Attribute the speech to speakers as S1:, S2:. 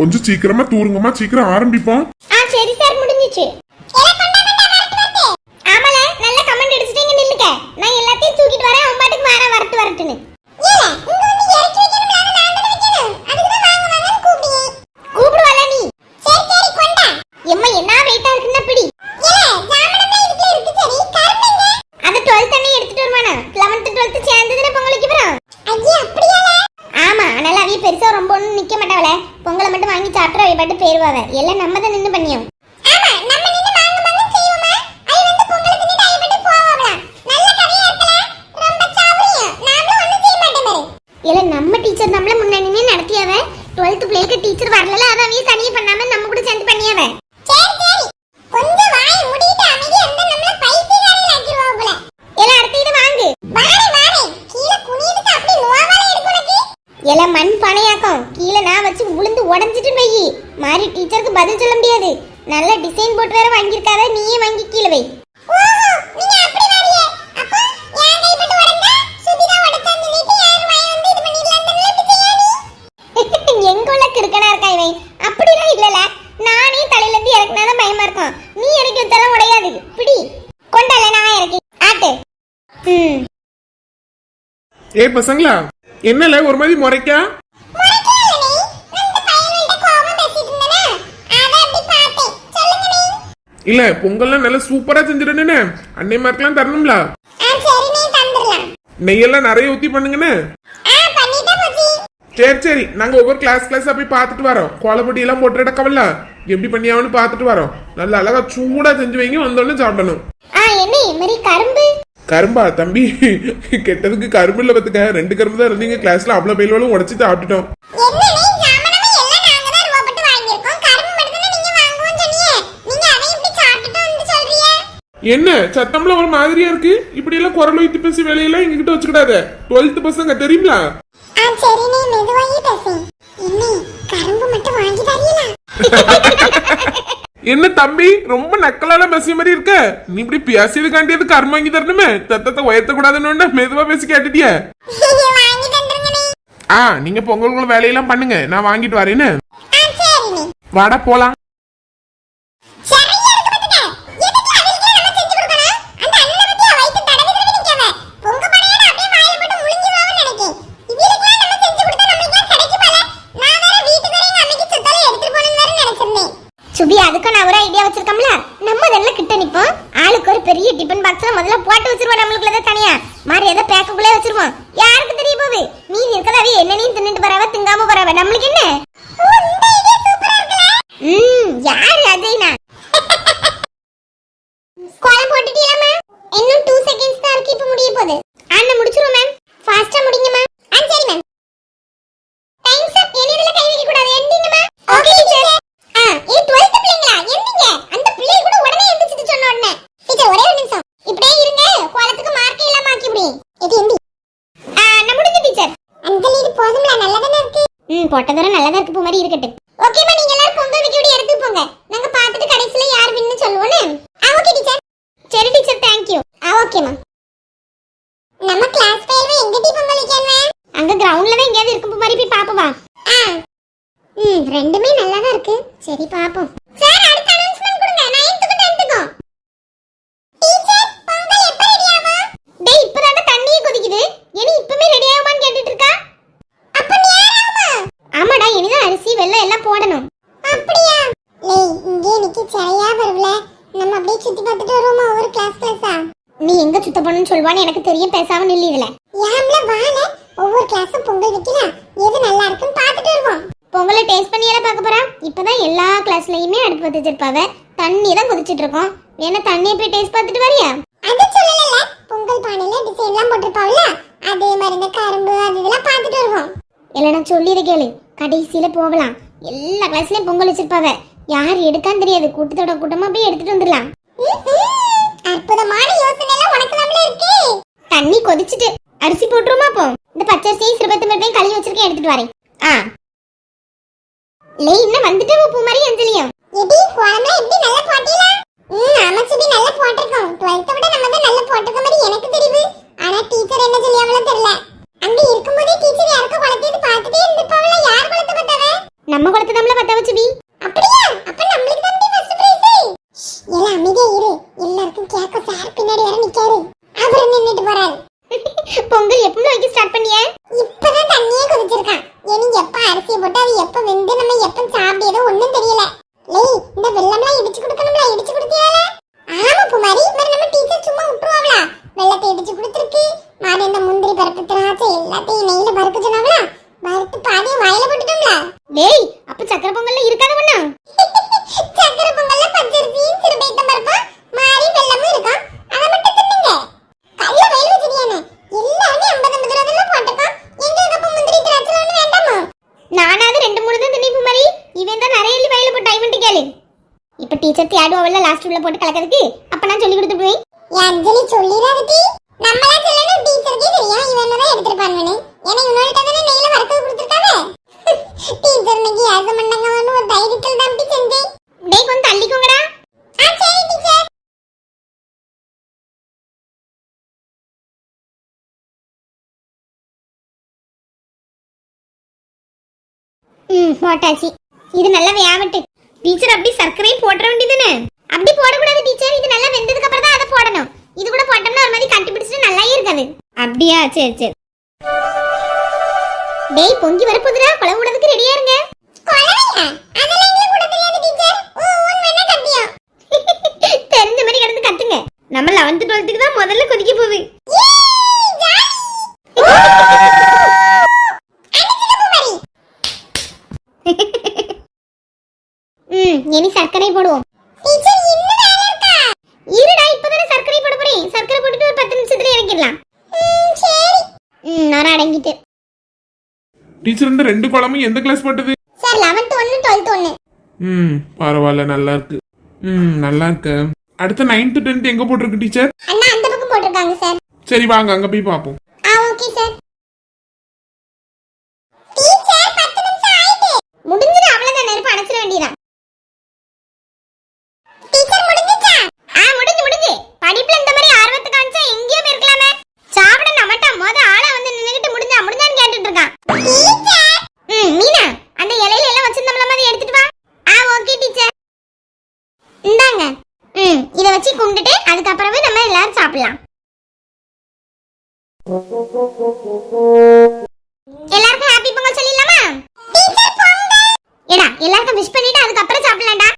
S1: கொஞ்சம் சீக்கிரமா தூருங்கம்மா சீக்கிரம் ஆரம்பிப்போம்
S2: ஆ சரி சார் முடிஞ்சிச்சு. ஆமால நல்ல கமெண்ட் அடிச்சிட்டீங்க நில்லுங்க. நான் எல்லாத்தையும் தூக்கிட்டு வரேன் அவன் பாட்டுக்கு வர வரட்டு வரட்டுன்னு. கூப்பிடுவாள நீ? எம்மா என்ன வெயிட்டா இருக்குன்னா பிடி. அது 12th அண்ணி எடுத்துட்டு வருவானா? 11th 12th சேர்ந்ததுல பொங்கலுக்கு அப்புறம் ஆமா அதனால அவிய பெருசா ரொம்ப ஒண்ணும் நிக்க மாட்டாவல பொங்கலை மட்டும் வாங்கி சாப்பிட்டு பேருவாவ எல்லாம் நம்ம தான் நின்று பண்ணியோம் இல்ல நம்ம டீச்சர் நம்மள முன்னாடியே நடத்தியாவ? 12th பிள்ளைக்கு டீச்சர் வரல அத வீ தனியே பண்ணாம நம்ம கூட சேர்ந்து பண்ணியாவ? கொஞ்சம் வாய் மூடிட்டு அமைதியா இருந்தா நம்மள ஆக்கிடுவா போல. எல்லாம் அடுத்து இது வாங்கு. வாரே வாரே. கீழ அப்படி நோவால எல்லாம் மண் பணையாக்கம் கீழே நான் வச்சு உளுந்து உடஞ்சிட்டு வை மாறி டீச்சருக்கு பதில் சொல்ல முடியாது. நல்ல டிசைன் போட்டு வேற வாங்கியிருக்காத நீயே வாங்கி கீழே வை.
S1: ஏ பசங்களா என்னல ஒரு மாதிரி முறைக்கா? இல்ல பொங்கல்லாம் நல்லா சூப்பரா செஞ்சிடணுன்னு அன்னை மார்க்கெல்லாம் தரணும்ல. நெய்யெல்லாம் நிறைய ஊத்தி பண்ணுங்கன்னு சரி சரி நாங்க ஒவ்வொரு கிளாஸ் கிளாஸா போய் பார்த்துட்டு வரோம். கோலப்பொடி எல்லாம் போட்டு இடக்கவல்ல எப்படி பண்ணியாவன்னு பார்த்துட்டு வரோம். நல்ல அழகா சூடா செஞ்சு வைங்க வந்தோடனே சாப்பிடணும்.
S2: கரும்பு?
S1: கரும்பா தம்பி கெட்டதுக்கு கரும்பு இல்ல பத்துக்க. ரெண்டு கரும்பு தான் இருந்தீங்க கிளாஸ்ல அவ்வளவு பெயிலும் உடச்சு சாப்பிட்டுட்டோம். என்ன? சத்தம்ல ஒரு மாதிரியா இருக்கு? இப்படி எல்லாம் குரல் வைத்து பேசி வேலையெல்லாம் எங்ககிட்ட வச்சுக்கிடாத. டுவெல்த் பசங்க தெரியுங்களா? என்ன தம்பி ரொம்ப நக்கலால பேசிய மாதிரி இருக்க? நீ இப்படி பேசியது காண்டியது கரும்பு வாங்கி தரணுமே? சத்தத்தை உயர்த்த கூடாதுன்னு மெதுவா பேசி கேட்டுட்டிய. ஆ நீங்க பொங்கலுக்குள்ள வேலையெல்லாம் பண்ணுங்க. நான் வாங்கிட்டு வரேன்னு. வாடா போலாம்.
S2: சுபி அதுக்கு நான் ஒரு ஐடியா வச்சிருக்கோம்ல. நம்ம அதெல்லாம் கிட்ட நிப்போம். ஆளுக்கு ஒரு பெரிய டிபன் பாக்ஸ்ல முதல்ல போட்டு வச்சிருவோம் நம்மளுக்குள்ள தனியா. மாதிரி ஏதோ பேக்குள்ளே வச்சிருவோம். யாருக்கு தெரிய போகுது? நீ இருக்கதாவே என்னனையும் தின்னுட்டு போறாவ திங்காம போறாவ. நம்மளுக்கு என்ன ம் யாரு அஜய்னா கோலம் போட்டுட்டீங்களா இன்னும் டூ செகண்ட்ஸ் தான் இருக்கு இப்போ முடிய போகுது ஆனா முடிச்சிருவோம் மேம் ஃபாஸ்டா முடிங்க மேம் ஆ சரி மேம் டைம்ஸ் அப் என்னதுல கை வைக்க கூடாது எண்டிங்க மேம் ஓகே டீச்சர் ஆ ஏ 12th பிள்ளைங்களா எந்திங்க அந்த பிள்ளை கூட உடனே எந்திச்சிட்டு சொன்ன உடனே டீச்சர் ஒரே ஒரு நிமிஷம் இப்படியே இருங்க கோலத்துக்கு மார்க் இல்லாம ஆக்கி விடு இது எந்தி ஆ நான் முடிஞ்சு டீச்சர் அங்கிள் இது போதும்ல ம் இருக்கு தூரம் போட்டதர நல்லதா இருக்கு பூ மாதிரி இருக்கட்டும். ஓகேம்மா நீங்க எல்லாரும் பொங்கல் வைக்க விட எடுத்து போங்க. நாங்க பார்த்துட்டு கடைசியில் யார் வின்னு சொல்லுவோம் ஆ ஓகே டீச்சர் சரி டீச்சர் தேங்க் யூ ஆ ஓகேம்மா நம்ம கிளாஸ் பேர்ல எங்க டீ பொங்கல் வைக்கணும் அங்க கிரவுண்ட்ல தான் எங்கயாவது இருக்கும் மாதிரி போய் பாப்போம் வா. ஆ. ம் ரெண்டுமே நல்லா தான் இருக்கு. சரி பாப்போம். வெல்லம் எல்லாம் போடணும். அப்படியா? லேய் இங்கே நிக்கி சரியா வருவல. நம்ம அப்படியே சுத்தி பார்த்துட்டு வருவோமா ஒரு கிளாஸ் கிளாஸா நீ எங்க சுத்த போகணும்னு சொல்வான்னு எனக்கு தெரியும் பேசாம நில்லு இதுல. ஏம்ல வால ஒவ்வொரு கிளாஸும் பொங்கல் வைக்கலாம் எது நல்லா இருக்குன்னு பார்த்துட்டு வருவோம். பொங்கலை டேஸ்ட் பண்ணி எல்லாம் பார்க்க போறா? இப்பதான் எல்லா கிளாஸ்லயுமே அடுப்பு பத்தி வச்சிருப்பாவ. தண்ணி தான் கொதிச்சிட்டு இருக்கோம். வேணா தண்ணியை போய் டேஸ்ட் பார்த்துட்டு வரியா? அது சொல்லல பொங்கல் பானையில டிசைன் எல்லாம் போட்டிருப்பாவல. அதே மாதிரி இந்த கரும்பு அது இதெல்லாம் பார்த்துட்டு வருவோம். இல்லைன்னா சொல்லிடு கேளு. கடைசியில போகலாம். எல்லா கிளாஸ்லயும் பொங்கல் வச்சிருப்பாவ. யார் எடுக்கான்னு தெரியாது. கூட்டத்தோட கூட்டமா போய் எடுத்துட்டு வந்துடலாம். அற்புதமான யோசனை எல்லாம் உனக்கு இருக்கு. தண்ணி கொதிச்சிட்டு அரிசி போட்டுருமா போ. இந்த பச்சரிசியும் சிறுபத்து மட்டும் கழுவி வச்சிருக்கேன் எடுத்துட்டு வரேன். ஆ. லே இன்னும் வந்துட்டு பூ மாதிரி அஞ்சலியும் எப்படி குழம்புல எப்படி நல்லா போட்டீங்களா ம் ஆமா சுபி நல்லா போட்டிருக்கோம் 12th விட நம்ம தான் நல்லா போட்டிருக்க மாதிரி எனக்கு தெரியுது ஆனா டீச்சர் என்ன சொல்லியாவளோ தெரியல அங்க இருக்கும்போதே டீச்சர் யாருக்க குளத்தையும் பார்த்துட்டே இருந்திருப்பாவல யார் குளத்தை பார்த்தவ நம்ம குளத்தை நம்மள பார்த்தவ எனக்கும் சார் பின்னாடி வர நிக்காரு அவரு நின்னுட்டு போறாரு பொங்கல் எப்பவும் வைக்க ஸ்டார்ட் பண்ணிய இப்பதான் தண்ணியே கொதிச்சிருக்கான் இனி எப்ப அரிசியை போட்டு அது எப்ப வெந்து நம்ம எப்ப சாப்பிடுறதோ ஒண்ணும் தெரியல லேய் இந்த வெள்ளம்லாம் இடிச்சு கொடுக்கணும்ல இடிச்சு கொடுத்தியால ஆமா குமாரி மாதிரி நம்ம டீச்சர் சும்மா விட்டுருவாங்களா வெள்ளத்தை இடிச்சு கொடுத்துருக்கு மாடு இந்த முந்திரி பருப்பு திராட்சை எல்லாத்தையும் நெய்ல வறுக்க சொன்னாங்களா வறுத்து பாதியை வாயில போட்டுட்டோம்ல டேய் அப்ப சக்கரை பொங்கல்ல இருக்காத பண்ணா சக்கரை பொங்கல்ல பச்சரிசியும் சிறுபைத்தம் பருப்பும் மாறி வெள்ளமும் இருக்கும் அதை மட்டும் தின்னுங்க கல்ல வயல் வச்சிருக்கானே எல்லாருமே ஐம்பது ஐம்பது ரூபா தான் போட்டுப்பான் எங்களுக்கு அப்ப முந்திரி திராட்சை ஒண்ணு வேண்டாமா நானாவது ரெண்டு மூணு தான் திணிப்பு மாதிரி இவன் தான் நிறைய எள்ளி வயல போட்டு டைமண்ட் கேளு இப்ப டீச்சர் தேடுவாவில்ல லாஸ்ட் உள்ள போட்டு கலக்கிறதுக்கு? அப்ப நான் சொல்லி கொடுத்து போய் அஞ்சலி சொல்லிடாதடி நம்மளா சொல்லணும் டீச்சருக்கே தெரியும். இவன் தான் எடுத்துட்டு பண்ணுவேன் ஏன்னா இவனோட தானே நெய்ல வறுத்து கொடுத்துருக்காவே டீச்சர் இன்னைக்கு யாசம் பண்ணாங்கன்னு ஒரு தைரியத்தில் தான் செஞ்சேன். டேய் கொஞ்சம் தள்ளிக்கோங்கடா. ஆ சரி டீச்சர் ம் போட்டாச்சு. இது நல்லா வேவட்டு. டீச்சர் அப்படி சர்க்கரை போட வேண்டியதுன்னு அப்படி போடக்கூடாது டீச்சர் இது நல்லா வெந்ததுக்கு அப்புறம் தான் அதை போடணும். இது கூட போட்டோம்னா ஒரு மாதிரி கட்டி பிடிச்சிட்டு இருக்காது. அப்படியா? சரி சரி. டேய் பொங்கி வரப்போதுடா குழம்பு விடுறதுக்கு ரெடியா இருங்க. தெரிஞ்ச மாதிரி கிடந்து கத்துங்க நம்ம லெவன்த் டுவெல்த்துக்கு தான் முதல்ல கொதிக்க போகுது ம் இனி சர்க்கரை போடுவோம் டீச்சர் இன்னும் வேலை இருக்கா இருடா இப்பதானே சர்க்கரை போட போறேன் சர்க்கரை போட்டுட்டு ஒரு பத்து நிமிஷத்துல இறக்கிடலாம் சரி ம் நான் அடங்கிட்டு
S1: டீச்சர் ரெண்டு குழம்பும் எந்த கிளாஸ் போட்டது?
S2: சார் லெவன்த் ஒன்று டுவெல்த் ஒன்று
S1: ம் பரவாயில்ல நல்லா இருக்கு. ம் நல்லா இருக்கு. அடுத்த நைன்த் டென்த் எங்க போட்டிருக்கு டீச்சர்
S2: அண்ணா அந்த பக்கம் போட்டிருக்காங்க சார்
S1: சரி வாங்க அங்க போய் பார்ப்போம்
S2: ஆ ஓகே சார் டீச்சர் 10 நிமிஷம் ஆயிட்டு முடிஞ்சது அவ்வளவுதான் நெருப்பு அணைச்சிட வேண்டியதான் டீச்சர் முடிஞ்சுச்சா ஆ முடிஞ்சு முடிஞ்சு படிப்புல இந்த மாதிரி ஆர்வத்தை காமிச்சா எங்கேயோ போயிருக்கலாமே சாப்பிட நம்மட்ட மொத ஆளா வந்து நின்னுகிட்டு முடிஞ்சா முடிஞ்சான்னு கேட்டுட்டு இருக்கான் டீச்சர் ம் மீனா அந்த இலையில எல்லாம் வச்சிருந்தோம்ல அதை எடுத்துட்டு வா ஆ ஓகே டீச்சர் இந்தாங்க ம் இத வச்சு கும்பிட்டுட்டு அதுக்கப்புறமே நம்ம எல்லாரும் சாப்பிடலாம். எல்லாருக்கும் ஹாப்பி பொங்கல் சொல்லிடலாமா? எல்லாருக்கும் விஷ் பண்ணிட்டு அதுக்கப்புறம் சாப்பிடலாம்டா.